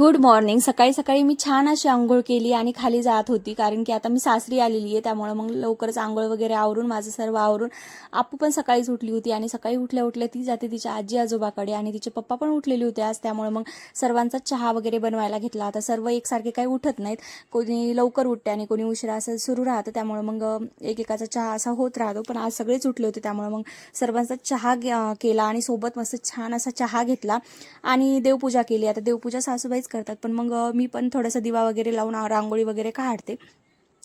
Good morning. सकाळी सकाळी मी छान अशी आंघोळ केली आणि खाली जात होती कारण की आता मी सासरी आलेली आहे त्यामुळे मग लवकरच आंघोळ वगैरे आवरून माझं सर्व आवरून आपू पण सकाळीच उठली होती आणि सकाळी उठल्या उठल्या ती जाते तिच्या आजी आजोबाकडे आणि तिचे पप्पा पण उठलेले होते आज त्यामुळे मग सर्वांचा चहा वगैरे बनवायला घेतला. आता सर्व एकसारखे काही उठत नाहीत. कोणी लवकर उठते आणि कोणी उशिरा असं सुरू राहतं त्यामुळे मग एकेकाचा चहा असा होत राहतो. पण आज सगळेच उठले होते त्यामुळे मग सर्वांचा चहा केला आणि सोबत मस्त छान असा चहा घेतला आणि देवपूजा केली. आता देवपूजा सासूबाईच करतात. पण मग मी पण थोडासा दिवा वगैरे लावून रांगोळी वगैरे काढते.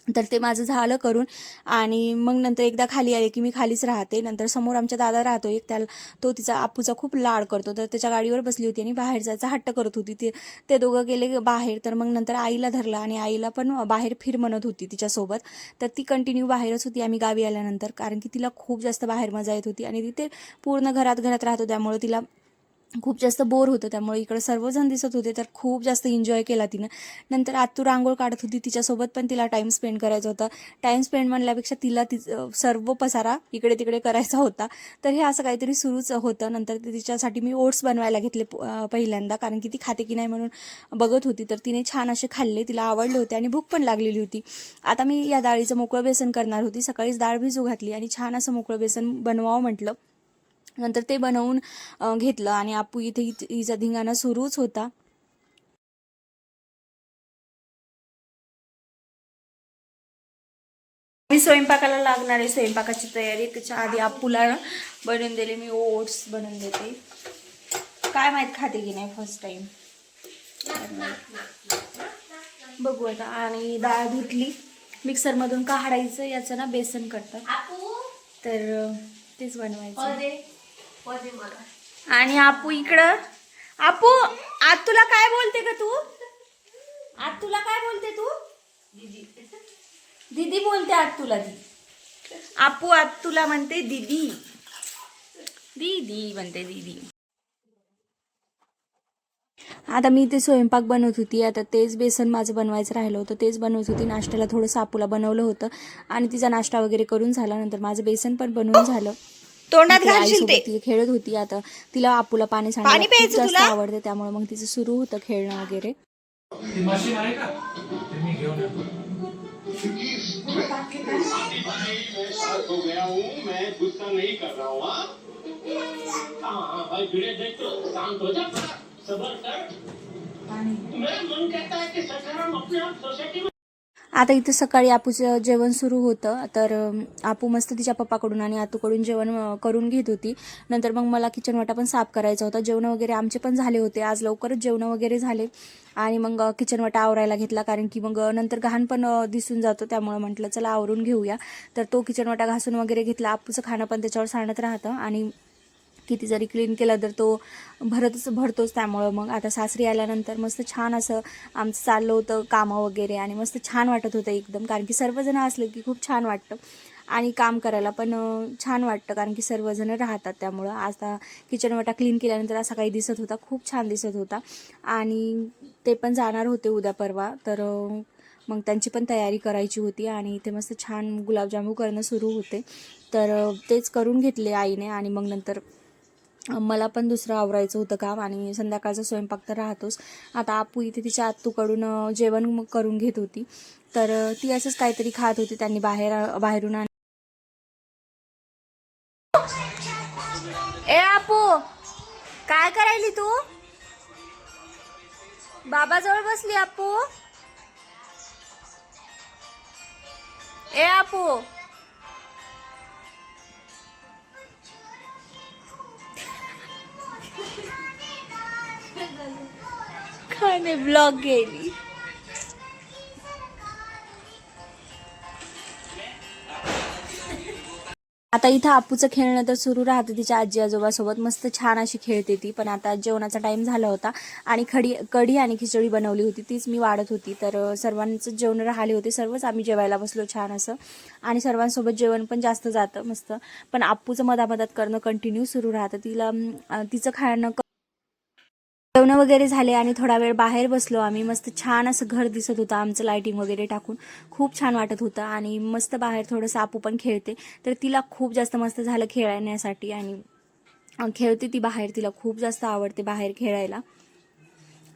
तर ते माझं झालं करून आणि मग नंतर एकदा खाली आले की मी खालीच राहते. नंतर समोर आमच्या दादा राहतो. एक त्याला तो तिचा आपूचा खूप लाड करतो. तर त्याच्या गाडीवर बसली होती आणि बाहेर जायचा हट्ट करत होती. ते ते दोघं गेले बाहेर. तर मग नंतर आईला धरला आणि आईला पण बाहेर फिर म्हणत होती तिच्यासोबत. तर ती कंटिन्यू बाहेरच होती आम्ही गावी आल्यानंतर. कारण की तिला खूप जास्त बाहेर मजा येत होती आणि तिथे पूर्ण घरात घरात राहतो त्यामुळे तिला खूप जास्त बोर होतं त्यामुळे. इकडे सर्वजण दिसत होते तर खूप जास्त एन्जॉय केला तिनं. नंतर आतू रांगोळ काढत होती तिच्यासोबत पण तिला टाईम स्पेंड करायचा होता. टाईम स्पेंड म्हणल्यापेक्षा तिला ति सर्व पसारा इकडे तिकडे करायचा होता. तर हे असं काहीतरी सुरूच होतं. नंतर ते तिच्यासाठी मी ओट्स बनवायला घेतले प- पहिल्यांदा. कारण की ती खाते की नाही म्हणून बघत होती. तर तिने छान असे खाल्ले तिला आवडले होते आणि भूक पण लागलेली होती. आता मी या डाळीचं मोकळं बेसन करणार होती. सकाळीच डाळ भिजू घातली आणि छान असं मोकळं बेसन बनवावं म्हटलं. नंतर ते बनवून घेतलं आणि आपू इथे हिचा धिंगाणा सुरूच होता. मी स्वयंपाकाला लागणार आहे स्वयंपाकाची तयारी. त्याच्या आधी आपूला बनवून दिले मी ओट्स बनवून देते. काय माहीत खाते की नाही फर्स्ट टाइम बघू आता. आणि डाळ धुतली. मिक्सरमधून काढायचं याचं ना बेसन करतात. तर तेच बनवायचं. आणि आपू इकडं. आपू आज तुला काय बोलते का तू? आज तुला काय बोलते तू? दीदी. बोलते आज तुला दी. आपू आज तुला म्हणते दीदी. दीदी म्हणते दीदी. आता मी ते स्वयंपाक बनवत होती आता तेच बेसन माझं बनवायचं राहिलं होतं तेच बनवत होती नाश्त्याला थोडं सापूला बनवलं होतं. आणि तिचा नाश्ता वगैरे करून झाला नंतर माझं बेसन पण बनवून झालं. तोंडात घालशील ते. ती खेळत होती आता. तिला आपूला पाणी पाणी सांडायला खूप प्यायचं जास्त तुला? आवडते त्यामुळे मग तिचं सुरू होतं खेळणं वगैरे. ती मशीन आहे का? ते मी घेऊन येतो. साथ हो गया हूँ मैं गुस्सा नहीं कर रहा हूँ हाँ हाँ हाँ भाई भिड़े देख तो शांत हो जा सबर कर मेरा मन कहता है कि अपने आप सोसाइटी में आता इथं सकाळी आपूचं जेवण सुरू होतं. तर आपू मस्त तिच्या पप्पाकडून आणि आतूकडून जेवण करून घेत होती. नंतर मग मला किचन वाटा पण साफ करायचा होता. जेवण वगैरे आमचे पण झाले होते. आज लवकरच जेवण वगैरे झाले. आणि मग किचन वाटा आवरायला घेतला. कारण की मग नंतर घाण पण दिसून जातो. त्यामुळे म्हटलं चला आवरून घेऊया. तर तो किचन वाटा घासून वगैरे घेतला. आपूचं खाणं पण त्याच्यावर सांडत राहतं. आणि किती जरी क्लीन केला तर तो भरतच भरतोच त्यामुळं. मग आता सासरी आल्यानंतर मस्त छान असं आमचं चाललं होतं कामं वगैरे आणि मस्त छान वाटत होतं एकदम. कारण की सर्वजण असलं की खूप छान वाटतं. आणि काम करायला पण छान वाटतं कारण की सर्वजण राहतात त्यामुळं. आता किचन वाटा क्लीन केल्यानंतर असा काही दिसत होता खूप छान दिसत होता. आणि ते पण जाणार होते उद्या परवा. तर मग त्यांची पण तयारी करायची होती आणि ते मस्त छान गुलाबजामू करणं सुरू होते. तर तेच करून घेतले आईने आणि मग नंतर मला पण दुसरं आवरायचं होतं काम आणि संध्याकाळचा स्वयंपाक तर राहतोच. आता आपू इथे तिच्या आत्तूकडून जेवण मग करून घेत होती. तर ती असंच काहीतरी खात होती. त्यांनी बाहेर बाहेरून आण ए आपू! काय करायली तू? बाबाजवळ बसली आपू. ए आपू! खाने ब्लॉग गेली. आता इथं आपूचं खेळणं तर सुरू राहतं. तिच्या आजी आजोबासोबत मस्त छान अशी खेळते ती. पण आता जेवणाचा टाइम झाला होता. आणि खडी कढी आणि खिचडी बनवली होती. तीच मी वाढत होती. तर सर्वांचं जेवण राहिले होते. सर्वच आम्ही जेवायला बसलो छान असं. आणि सर्वांसोबत जेवण पण जास्त जातं मस्त. पण आपूचं मधामधात करणं कंटिन्यू सुरू राहतं. तिला तिचं खाणं जेवण वगैरे झाले आणि थोडा वेळ बाहेर बसलो आम्ही. मस्त छान असं घर दिसत होतं आमचं लायटिंग वगैरे टाकून. खूप छान वाटत होतं आणि मस्त बाहेर थोडंसं आपू पण खेळते. तर तिला खूप जास्त मस्त झालं खेळण्यासाठी आणि खेळते ती बाहेर. तिला खूप जास्त आवडते बाहेर खेळायला.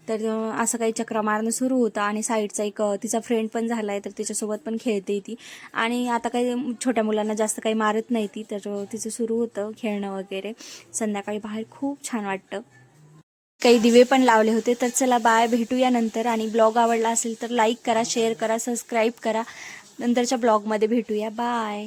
तर असं काही चक्रा मारणं सुरू होतं आणि साईडचा एक तिचा फ्रेंड पण झाला आहे तर तिच्यासोबत पण खेळते ती. आणि आता काही छोट्या मुलांना जास्त काही मारत नाही ती तर तिचं सुरू होतं खेळणं वगैरे. संध्याकाळी बाहेर खूप छान वाटतं. काही दिवे पण लावले होते तर चला बाय भेटूया नंतर. आणि ब्लॉग आवडला असेल तर लाईक करा शेअर करा सबस्क्राईब करा. नंतरच्या ब्लॉगमध्ये भेटूया. बाय